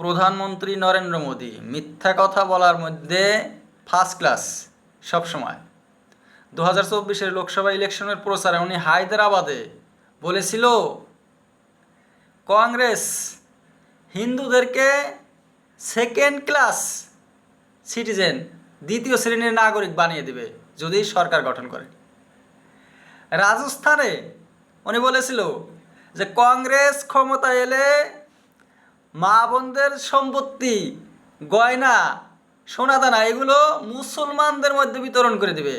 প্রধানমন্ত্রী নরেন্দ্র মোদী, মিথ্যা কথা বলার মধ্যে ফার্স্ট ক্লাস সবসময় দু হাজার চব্বিশের লোকসভা ইলেকশনের প্রচারে উনি হায়দ্রাবাদে বলেছিল, কংগ্রেস হিন্দুদেরকে সেকেন্ড ক্লাস সিটিজেন দ্বিতীয় শ্রেণির নাগরিক বানিয়ে দিবে, যদি সরকার গঠন করে। রাজস্থানে উনি বলেছিল যে, কংগ্রেস ক্ষমতা এলে মা বোনদের সম্পত্তি, গয়না সোনাদানা এগুলো মুসলমানদের মধ্যে বিতরণ করে দেবে।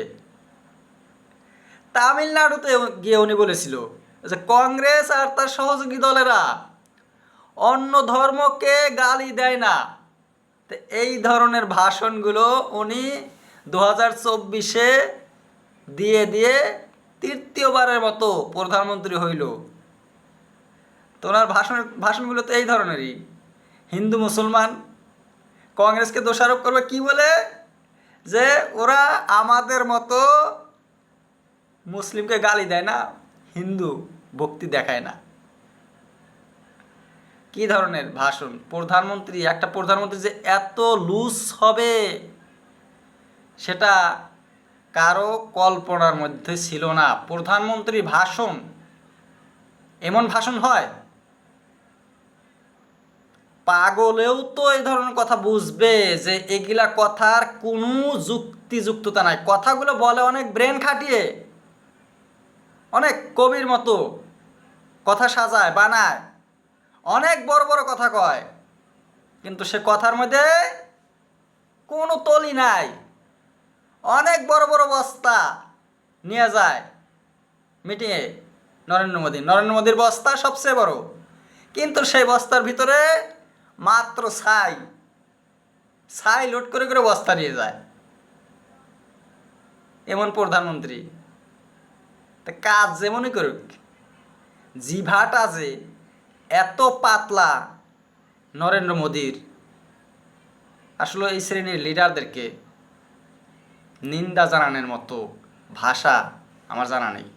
তামিলনাড়ুতে গিয়ে উনি বলেছিল যে কংগ্রেস আর তার সহযোগী দলেরা অন্য ধর্মকে গালি দেয় না। তো এই ধরনের ভাষণগুলো উনি দু হাজার চব্বিশে দিয়ে দিয়ে তৃতীয়বারের মতো প্রধানমন্ত্রী হইল। তো ওনার ভাষণের ভাষণগুলো তো এই ধরনেরই। হিন্দু, মুসলমান, কংগ্রেসকে দোষারোপ করবে কি বলে? যে ওরা আমাদের মতো মুসলিমকে গালি দেয় না, হিন্দু ভক্তি দেখায় না। কি ধরনের ভাষণ? প্রধানমন্ত্রী, একটা প্রধানমন্ত্রী যে এত লুজ হবে, সেটা কারও কল্পনার মধ্যে ছিল না। প্রধানমন্ত্রী ভাষণ এমন ভাষণ হয় পাগলেও তো এই ধরনের কথা বুঝবে যে এগুলা কথার কোনো যুক্তিযুক্ততা নাই। কথাগুলো বলে অনেক ব্রেন খাটিয়ে, অনেক কবির মতো কথা সাজায়, বানায়, অনেক বড় বড় কথা কয়, কিন্তু সে কথার মধ্যে কোনো তলি নাই। অনেক বড় বড় বস্তা নিয়ে যায় মিটিংয়ে নরেন্দ্র মোদী। নরেন্দ্র মোদীর বস্তা সবচেয়ে বড়। কিন্তু সেই বস্তার ভিতরে মাত্র ছাই। ছাই লোড করে করে বস্তা নিয়ে যায়। এমন প্রধানমন্ত্রী। তা কাজ যেমনই করুক, জিভাটা যে এত পাতলা নরেন্দ্র মোদীর, আসলে এই শ্রেণির লিডারদেরকে নিন্দা জানানোর মতো ভাষা আমার জানা নেই।